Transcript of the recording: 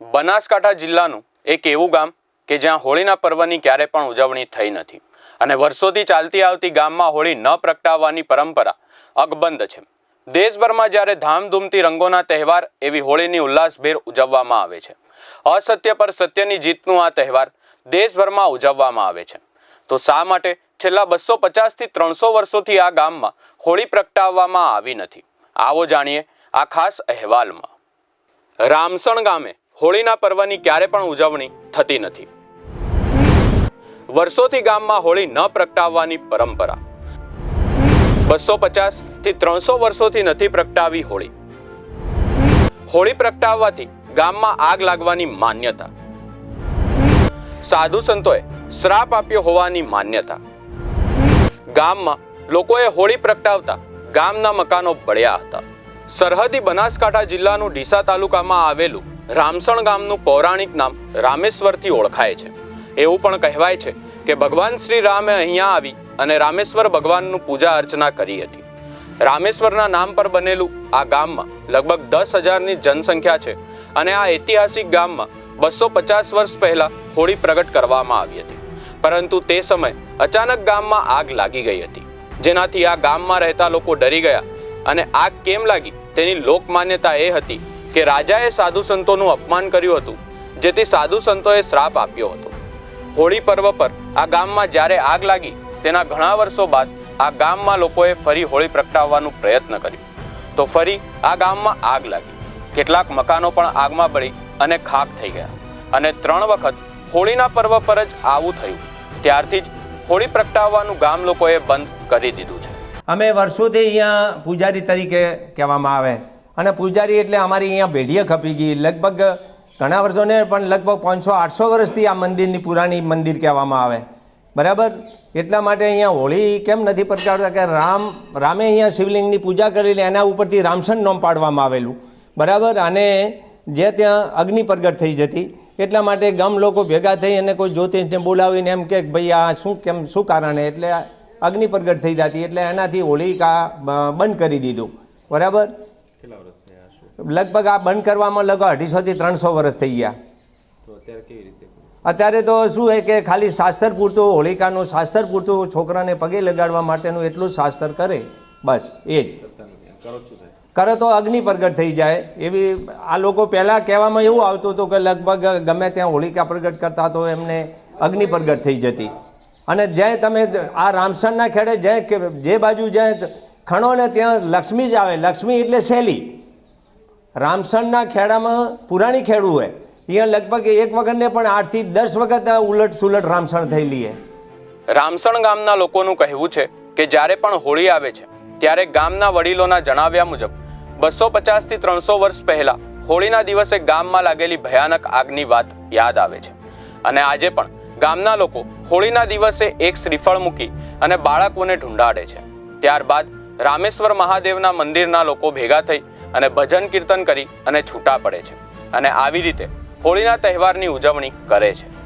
બનાસકાંઠા જિલ્લાનું એક એવું ગામ કે જ્યાં હોળીના પર્વની ક્યારે પણ ઉજવણી થઈ નથી. અને વર્ષોથી ચાલતી આવતી ગામમાં હોળી ન પ્રગટાવવાની પરંપરા અકબંધ છે. દેશભરમાં જ્યારે ધામધૂમથી રંગોના તહેવાર એવી હોળીની ઉલ્લાસભેર ઉજવવામાં આવે છે. અસત્ય પર સત્યની જીતનું આ તહેવાર દેશભરમાં ઉજવવામાં આવે છે. તો શા માટે છેલ્લા બસો પચાસથી ત્રણસો વર્ષોથી આ ગામમાં હોળી પ્રગટાવવામાં આવી નથી? આવો જાણીએ આ ખાસ અહેવાલમાં. રામસણ ગામે હોળીના પર્વની ક્યારે પણ ઉજવણી થતી નથી. વર્ષોથી ગામમાં હોળી ન પ્રગટાવવાની પરંપરા. બસો પચાસથી ત્રણસો વર્ષોથી નથી પ્રગટાવી હોળી. હોળી પ્રગટાવવાથી ગામમાં આગ લાગવાની માન્યતા. સાધુ સંતોએ શ્રાપ આપ્યો હોવાની માન્યતા. ગામમાં લોકોએ હોળી પ્રગટાવતા ગામના મકાનો બળ્યા હતા. સરહદી બનાસકાંઠા જિલ્લાનું ડીસા તાલુકામાં આવેલું રામસણ ગામનું પૌરાણિક નામ રામેશ્વરથી ઓળખાય છે. એવું પણ કહેવાય છે કે ભગવાન શ્રી રામે અહીંયા આવી અને રામેશ્વર ભગવાનનું પૂજા અર્ચના કરી હતી. રામેશ્વરના નામ પર બનેલું આ ગામમાં લગભગ દસ હજારની જનસંખ્યા છે અને આ ઐતિહાસિક ગામમાં બસો પચાસ વર્ષ પહેલા હોળી પ્રગટ કરવામાં આવી હતી. પરંતુ તે સમયે અચાનક ગામમાં આગ લાગી ગઈ હતી. જેનાથી આ ગામમાં રહેતા લોકો ડરી ગયા અને આગ કેમ લાગી તેની લોકમાન્યતા એ હતી કે રાજાએ સાધુ સંતોનું અપમાન કર્યું હતું, જેથી સાધુ સંતોએ શ્રાપ આપ્યો હતો. હોળી પર્વ પર આ ગામમાં જ્યારે આગ લાગી, તેના ઘણા વર્ષો બાદ આ ગામમાં લોકોએ ફરી હોળી પ્રગટાવવાનું પ્રયત્ન કર્યો. તો ફરી આ ગામમાં આગ લાગી. કેટલાક મકાનો પણ આગમાં બળી અને ખાક થઈ ગયા. અને ત્રણ વખત હોળીના પર્વ પર જ આવું થયું. ત્યારથી જ હોળી પ્રગટાવવાનું ગામ લોકોએ બંધ કરી દીધું છે. અમે વર્ષોથી અહીંયા પૂજારી તરીકે કહેવામાં આવે. અને પૂજારી એટલે અમારી અહીંયા ભેડીએ ખપી ગઈ. લગભગ ઘણા વર્ષોને પણ લગભગ પાંચસો, આઠસો વર્ષથી આ મંદિરની પુરાણી મંદિર કહેવામાં આવે. બરાબર? એટલા માટે અહીંયા હોળી કેમ નથી પ્રગટાવતા કે રામ, રામે અહીંયા શિવલિંગની પૂજા કરેલી એના ઉપરથી રામસન નોમ પાડવામાં આવેલું. બરાબર? અને જે ત્યાં અગ્નિ પ્રગટ થઈ જતી, એટલા માટે ગામ લોકો ભેગા થઈ અને કોઈ જ્યોતિષને બોલાવીને એમ કે ભાઈ આ શું કેમ, શું કારણે એટલે અગ્નિ પ્રગટ થઈ જતી, એટલે એનાથી હોળી કા બંધ કરી દીધું. બરાબર? લગભગ આ બંધ કરવામાં લગભગ અઢીસોથી ત્રણસો વર્ષ થઈ ગયા. અત્યારે તો શું છે કે ખાલી શાસ્ત્ર પૂરતું હોળિકાનું શાસ્ત્ર પૂરતું છોકરાને પગે લગાડવા માટેનું એટલું શાસ્ત્ર કરે બસ એ જ. કરે તો અગ્નિ પ્રગટ થઈ જાય. એવી આ લોકો પહેલાં કહેવામાં એવું આવતું હતું કે લગભગ ગમે ત્યાં હોળિકા પ્રગટ કરતા તો એમને અગ્નિ પ્રગટ થઈ જતી. અને જ્યાં તમે આ રામસણના ખેડે જ્યાં જે બાજુ જ્યાં ખણો ને ત્યાં લક્ષ્મી જ આવે. લક્ષ્મી એટલે શૈલી. રામસણના ખેડામાં પુરાણી ખેડું હોય. અહીંયા લગભગ એક વખતને પણ આઠથી દસ વખત ઉલટ સુલટ રામસણ થયેલી છે. રામસણ ગામના લોકોનું કહેવું છે કે જ્યારે પણ હોળી આવે છે, ત્યારે ગામના વડીલોના જણાવ્યા મુજબ, બસો પચાસથી ત્રણસો વર્ષ પહેલા હોળીના દિવસે ગામમાં લાગેલી ભયાનક આગની વાત યાદ આવે છે. અને આજે પણ ગામના લોકો હોળીના દિવસે એક શ્રીફળ મૂકી અને બાળકોને ઢૂંઢાડે છે. ત્યારબાદ રામેશ્વર મહાદેવના મંદિરના લોકો ભેગા થઈ અને ભજન કીર્તન કરી અને છૂટા પડે છે અને આવી રીતે હોળીના તહેવારની ઉજવણી કરે છે.